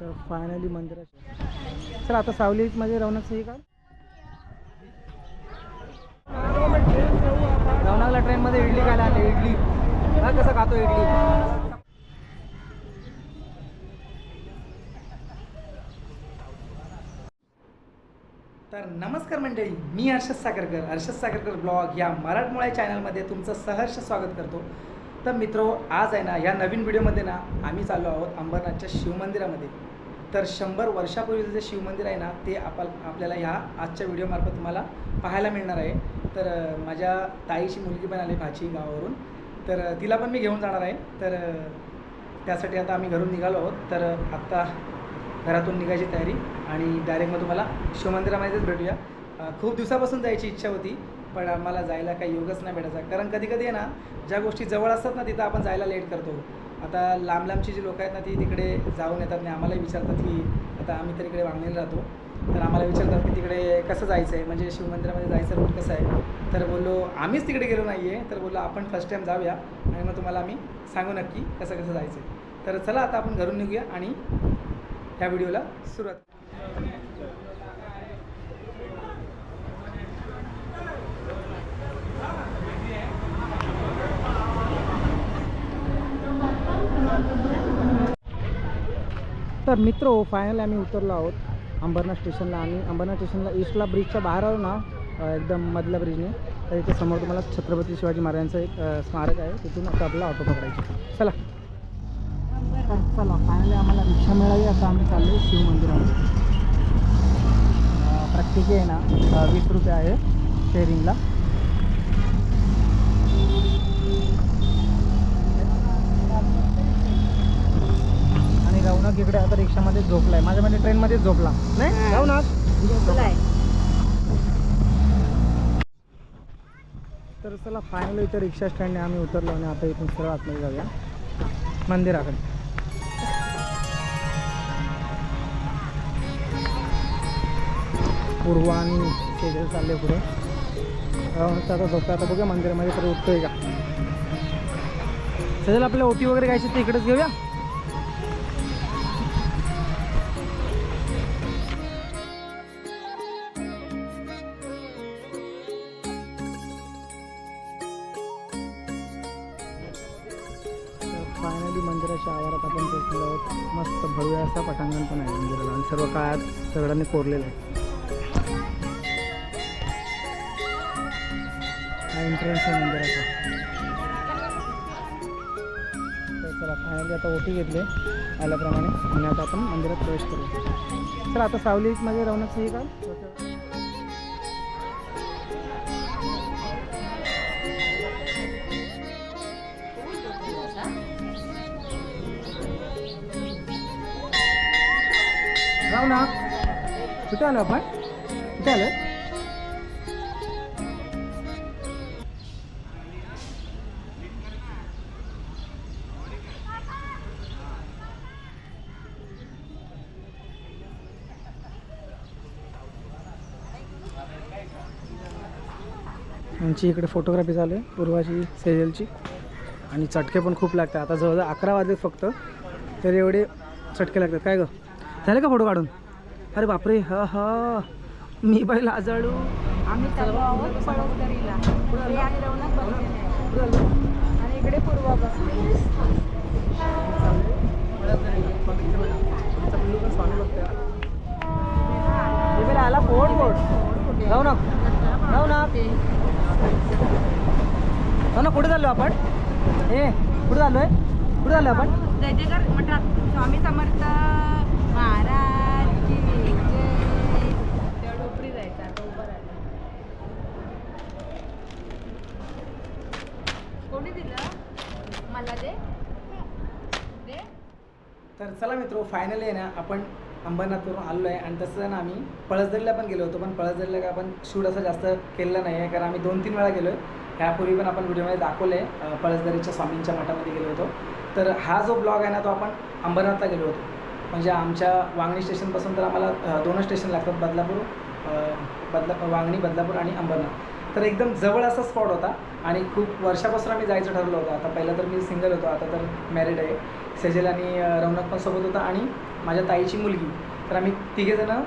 तर फायनली मंदिरात. सर आता सावलीमध्ये रवणाचं हे का? रवणाला ट्रेनमध्ये इडली खायला आले इडली. हा कसं खातो इडली? तर नमस्कार मंडळी मी हर्षद सागरकर हर्षद सागरकर ब्लॉग या मराठमोळ्या चॅनलमध्ये तुमचं सहर्ष स्वागत करतो. तर मित्र आज आहे ना ह्या नवीन व्हिडिओमध्ये ना आम्ही चाललो आहोत अंबरनाथच्या शिवमंदिरामध्ये तर शंभर वर्षापूर्वीचं जे शिवमंदिर आहे ना ते आपल आपल्याला ह्या आजच्या व्हिडिओमार्फत तुम्हाला पाहायला मिळणार आहे. तर माझ्या ताईची मुलगी पण आली भाची गावावरून. तर तिला पण मी घेऊन जाणार आहे. तर त्यासाठी आता आम्ही घरून निघालो आहोत. तर आत्ता घरातून निघायची तयारी आणि डायरेक्ट मग तुम्हाला शिवमंदिरामध्येच भेटूया. खूप दिवसापासून जायची इच्छा होती. पण आम्हाला जायला काही योगच नाही भेटायचा. कारण कधी कधी आहे ना ज्या गोष्टी जवळ असतात ना तिथं आपण जायला लेट करतो. आता लांब लांबची जी लोकं आहेत ना ती तिकडे जाऊन येतात आणि आम्हालाही विचारतात की आता आम्ही तर इकडे वांगणीला राहतो. तर आम्हाला विचारतात की तिकडे कसं जायचं आहे म्हणजे शिवमंदिरामध्ये जायचं रूट कसं आहे? तर बोललो आम्हीच तिकडे गेलो नाही आहे तर बोललो आपण फर्स्ट टाईम जाऊया आणि मग तुम्हाला आम्ही सांगू नक्की कसं कसं जायचं आहे तर चला आता आपण घरून निघूया आणि ह्या व्हिडिओला सुरुवात तर मित्र हो, फायनली आम्ही उतरलो आहोत अंबरनाथ स्टेशनला आणि अंबरनाथ स्टेशनला ईस्टला ब्रिजच्या बाहेर आलो ना एकदम मधल्या ब्रिजने तर इथे समोर तुम्हाला छत्रपती शिवाजी महाराजांचं एक स्मारक आहे. तिथून आता आपला ऑटो पकडायचं. चला. तर चला फायनली आम्हाला रिक्षा मिळाली. आता आम्ही चाललो शिव मंदिरामध्ये प्रत्येकी आहे ना वीस रुपये आहे शेअरिंगला आता रिक्षामध्ये झोपलाय. माझ्या मध्ये ट्रेनमध्ये झोपला. नाही? रौनक तर चला फायनली इथं रिक्षा स्टँडने आम्ही उतरलो आणि आता इथून सरळ आतमध्ये जाऊया. मंदिराकडे. पूर्वा आणि शेजारी चालले पुढे. आता झोपता आता बघूया मंदिरामध्ये तर उठतोय का. सजल आपल्याला ओटी वगैरे घ्यायची ते इकडेच घेऊया. फायनली मंदिराच्या आवारात आपण पोहोचलो आहोत. मस्त भव्य असा पटांगण पण आहे मंदिराला आणि सर्व काळात सगळ्यांनी कोरलेलं आहे. हा एंट्रन्स आहे मंदिराचा. तर चला फायनली आता ओटी घेतली आल्याप्रमाणे. आणि आता आपण मंदिरात प्रवेश करू चला आता सावलीमध्ये राहण्याचं हे का? जाऊ ना? कुठे आलो आपण? कुठे आलो? आमची इकडे फोटोग्राफी चालू आहे पूर्वाची सेजलची आणि चटके पण खूप लागतात. आता जवळजवळ अकरा वाजले फक्त. तर एवढे चटके लागतात. काय गं? झाले का फोटो काढून? अरे बापरे हा हा. मी पहिला आजाळू आम्ही चाललो आहोत पळसदरीला हे आणि रौनक बसलेले आहे. आणि इकडे पूर्वा बसले आला फोड फोड. जाऊ ना. जाऊ ना. जाऊ ना कुठे चाललो आपण? ए कुठे चाललोय? कुठे चाललो आपण? जय जयकार म्हणतात स्वामी समर्थ महाराज त्या जायचं आता उभं राहिलं कोणी दिलं? मला दे. तर चला मित्र फायनली आहे ना आपण अंबरनाथवरून आलो आहे आणि तसं ना आम्ही पळसदरीला पण गेलो होतो पण पळसदरीला का आपण शूट असं जास्त केलेलं नाही आहे कारण आम्ही दोन तीन वेळा गेलो आहे ह्यापूर्वी पण आपण व्हिडिओमध्ये दाखवलं आहे पळसदरीच्या स्वामींच्या मठामध्ये गेलो होतो. तर हा जो ब्लॉग आहे ना तो आपण अंबरनाथला गेलो होतो. म्हणजे आमच्या वांगणी स्टेशनपासून तर आम्हाला दोनच स्टेशन लागतात बदलापूर बदला वांगणी बदलापूर आणि अंबरनाथ. तर एकदम जवळ असा स्पॉट होता आणि खूप वर्षापासून आम्ही जायचं ठरवलं होतं. आता पहिलं तर मी सिंगल होतो आता तर मॅरिड आहे. सेजल आणि रौनक पण सोबत होता आणि माझ्या ताईची मुलगी. तर आम्ही तिघेजणं